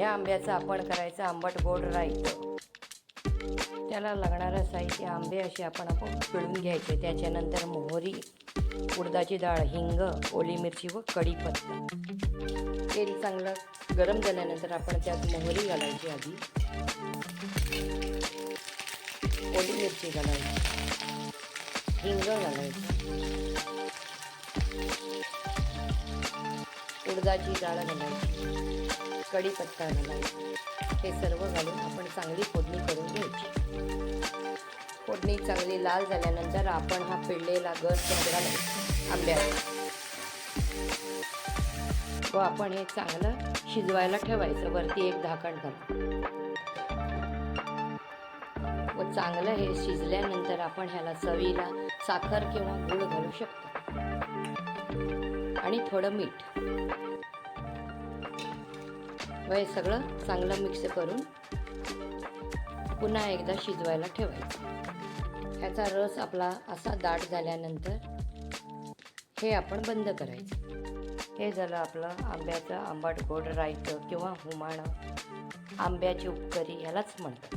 ह्या आंब्याचं आपण करायचं आंबट गोड रायतं त्याला लागणारं साहित्य आंबे असे आपण आपण पिळून घ्यायचे. त्याच्यानंतर मोहरी उडदाची डाळ हिंग ओली मिरची व कढीपत्ता. तेल चांगलं गरम झाल्यानंतर आपण त्यात मोहरी घालायची आधी. ओली मिरची घालायची. हिंग घालायची. उडदाची डाळ घालायची. कढीपत्ता घालायचा. हे सर्व घालून आपण चांगली फोडणी करून घ्यायची. फोडणी चांगली लाल झाल्यानंतर आपण हा पिळलेला गस त्यात घालायचा आंब्याचा. व आपण हे चांगलं शिजवायला ठेवायचं. वरती एक झाकण घालून व चांगलं हे शिजल्यानंतर आपण ह्याला चवीला साखर किंवा गूळ घालू शकतो. आणि थोडं मीठ. व हे सगळं चांगलं मिक्स करून पुन्हा एकदा शिजवायला ठेवायचं. ह्याचा रस आपला असा दाट झाल्यानंतर हे आपण बंद करायचं. हे झालं आपलं आंब्याचं आंबाट गोड रायतं किंवा हुमाणं. आंब्याची उपकरी ह्यालाच म्हणतात.